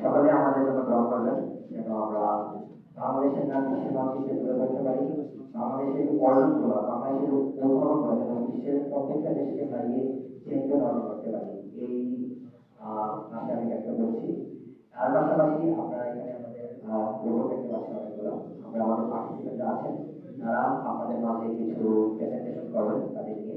সকলে আমাদের জন্য আমরা করতে পারি। এই আশা আমি ব্যক্ত করছি। তার পাশাপাশি আপনারা এখানে আমাদের গ্রহ দেখতে আছেন, তারা আপনাদের মাঝে কিছু প্রেজেন্টেশন করবেন তাদের নিয়ে।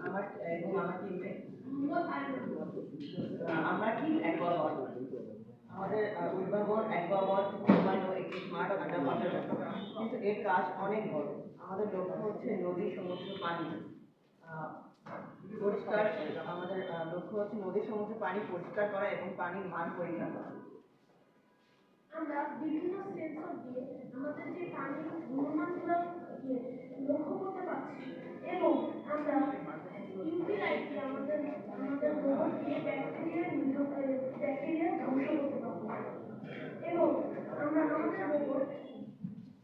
আমার এবং আমার টিমে আমরা কি অ্যাকোয়াবট আমাদের উদ্ভাবন ঘুমানো একটি স্মার্ট আড্ডা কিন্তু এর কাজ অনেক বড় আমাদের লক্ষ্য হচ্ছে নদী সমুদ্র পানি পরিষ্কার আমাদের লক্ষ্য হচ্ছে নদী সমুদ্র পানি পরিষ্কার করা এবং পানির মান পরীক্ষা করা আমরা বিভিন্ন সেন্সর দিয়ে আমাদের যে পানির গুণমানগুলো দিয়ে লক্ষ্য করতে পারছি। এবং আমরা ইউভি লাইট আমাদের আমাদের গোবর দিয়ে ব্যাকটেরিয়া ব্যাকটেরিয়া ধ্বংস করতে পারব। এবং আমরা, আমাদের গোবর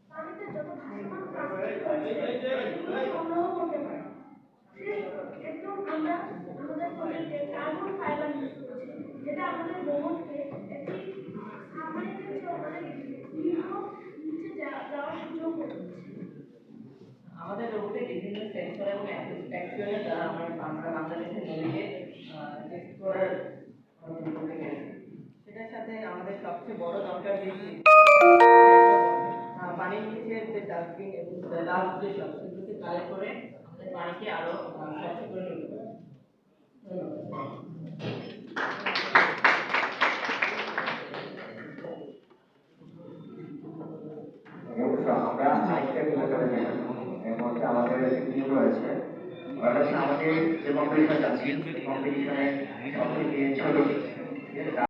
পানিতে যত ভাসমান প্লাস্টিক সংগ্রহ করতে পারি। একদম আমরা, আমাদের প্রজেক্টে কার্বন ফাইবার ইউজ করছি, যেটা আমাদের গোবরকে একটি সাবমেরিনের চেয়ে অনেক দীর্ঘ নিচে যা- যাওয়ার সুযোগ করে দিচ্ছে আমাদের রোবটে বিভিন্ন সেন্সর এবং অ্যাকচুয়ালের দ্বারা আমরা আমরা বাংলাদেশের নদীকে টেস্ট করার সেটার সাথে আমাদের সবচেয়ে বড় দরকার আহ, পানির নিচে যে ডাস্টবিন এবং লাস্ট যে সব সেগুলোকে কালেক্ট করে আমাদের পানিকে আরও স্বচ্ছ করে পারি ধন্যবাদ। আমরা আরেকটা কিন্তু চলে যাই এর মধ্যে আমাদের রয়েছে। ওটা আমাদের যে কম্পিটিশন যাচ্ছি কম্পিটিশনে সব থেকে ছোট